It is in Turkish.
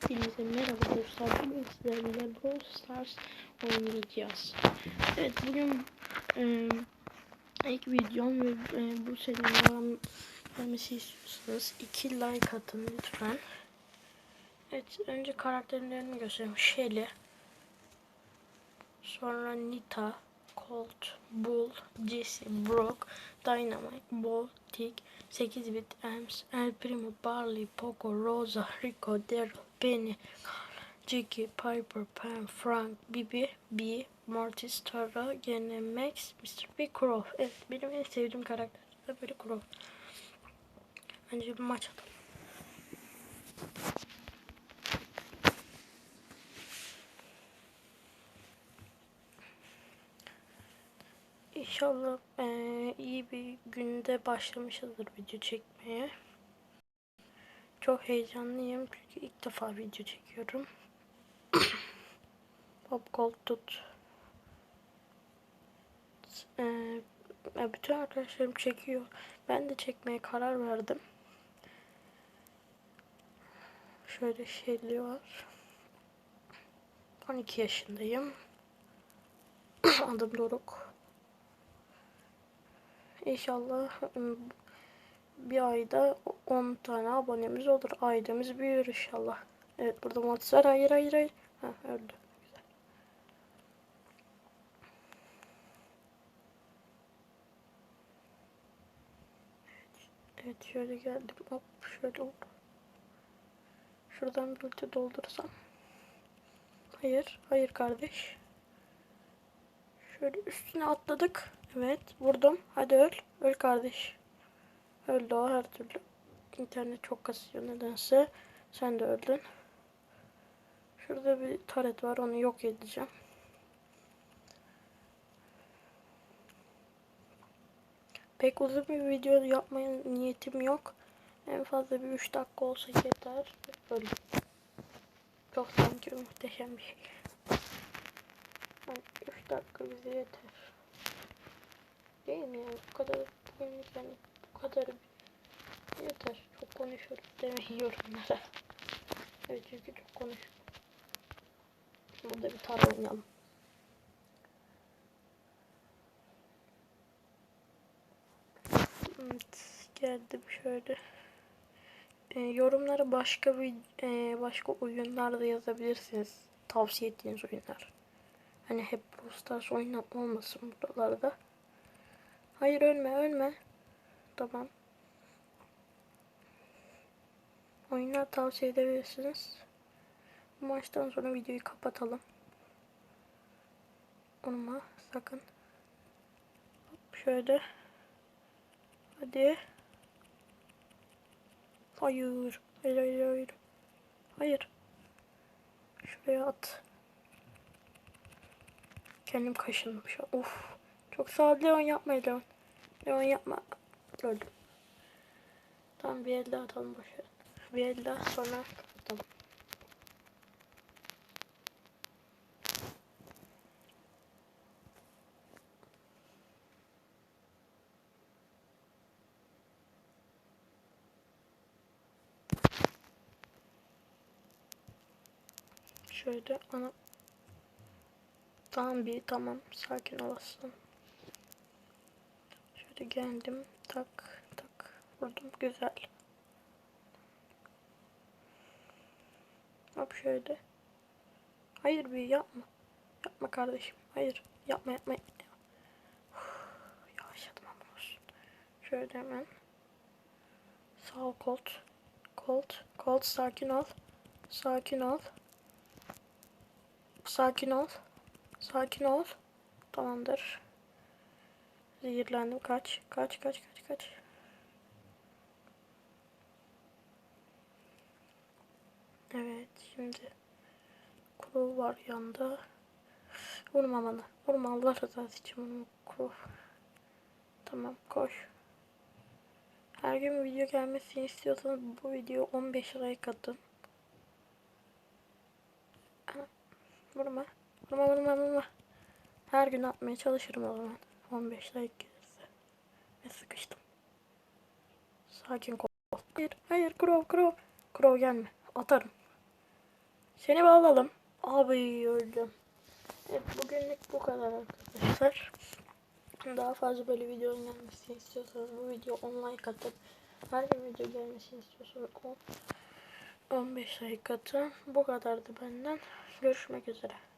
Hepinize merhaba dostlar. Bugün sizlerle Brawl Stars oynayacağız. Evet bugün e, ilk videom ve e, bu serinin gelmesi istiyorsanız 2 like atın lütfen. Evet önce karakterlerini göstereyim. Shelly. Sonra Nita. Colt, Bull, Jesse, Brock, Dynamite, Bo, Tick, 8 bit Ems, El Primo, Barley, Poco, Rosa, Rico, Daryl, Penny, Jackie, Piper, Pam, Frank, Bibi, B, Mortis, Tara, gene Max, Mr. P, Crow. Evet benim en sevdiğim karakter de böyle Crow. Önce bir maç atalım. İnşallah eee, iyi bir günde başlamışızdır video çekmeye. Çok heyecanlıyım çünkü ilk defa video çekiyorum. Pop Gold tut. Ya bütün arkadaşlarım çekiyor. Ben de çekmeye karar verdim. Şöyle şeyli var. 12 yaşındayım. Adım Doruk. İnşallah ım, bir ayda 10 tane abonemiz olur. Ailemiz büyür inşallah. Evet burada Mortis var. Hayır hayır hayır. Ha öldü. Evet, evet şöyle geldim. Hop şöyle oldu. Şuradan bir ulti doldursam. Hayır. Hayır kardeş. Şöyle üstüne atladık. Evet vurdum. Hadi öl. Öl kardeş. Öldü o her türlü. İnternet çok kasıyor nedense. Sen de öldün. Şurada bir taret var onu yok edeceğim. Pek uzun bir video yapmaya niyetim yok. En fazla bir 3 dakika olsa yeter. Öldüm. Çok sanki muhteşem bir şey. 3 dakika bize yeter. Değil mi yani bu kadar bugünlük yani bu kadar yeter. Çok konuşuyorum demeyin yorumlara. Evet çünkü çok konuşuyorum. Burada bir tar oynayalım. Evet geldim şöyle. E, yorumlara başka bir e, başka oyunlar da yazabilirsiniz. Tavsiye ettiğiniz oyunlar. Hani hep Brawl Stars oynan olmasın buralarda. Hayır ölme ölme. Tamam. Oyunlar tavsiye edebilirsiniz. Bu maçtan sonra videoyu kapatalım. Olma sakın. Hop, şöyle. Hadi. Hayır. Hayır hayır hayır. Hayır. Şuraya at. Kendim kaşındım şu an. Uf. Çok sağ ol Leon yapma Leon. Leon yapma. Öldüm. Tamam bir el daha atalım boşver. Bir el daha sonra kapatalım. Şöyle ana Tamam bir tamam sakin olasın. Şöyle geldim tak tak vurdum güzel. Hop şöyle. Hayır bir yapma. Yapma kardeşim. Hayır yapma yapma. Uf, Yavaşladım ama olsun. Şöyle hemen. Sağ ol Colt. Colt. Colt sakin ol. Sakin ol. Sakin ol. Sakin ol. Tamamdır. Zehirlendim. Kaç. Kaç kaç kaç kaç. Evet şimdi kuru var yanında. Vurma bana. Vurma Allah rızası için kuru. Tamam koş. Her gün video gelmesini istiyorsanız bu video 15 like atın. Ana, Vurma. Vurma vurma vurma. Her gün atmaya çalışırım o zaman. 15 like gelirse. Ve sıkıştım. Sakin kol. Hayır hayır Crow Crow. Crow gelme. Atarım. Seni bir alalım. Abi öldüm. Evet bugünlük bu kadar arkadaşlar. Daha fazla böyle videonun gelmesini istiyorsanız bu video 10 like atıp her gün video gelmesini istiyorsanız 10 15 like atın. Bu kadardı benden. Görüşmek üzere.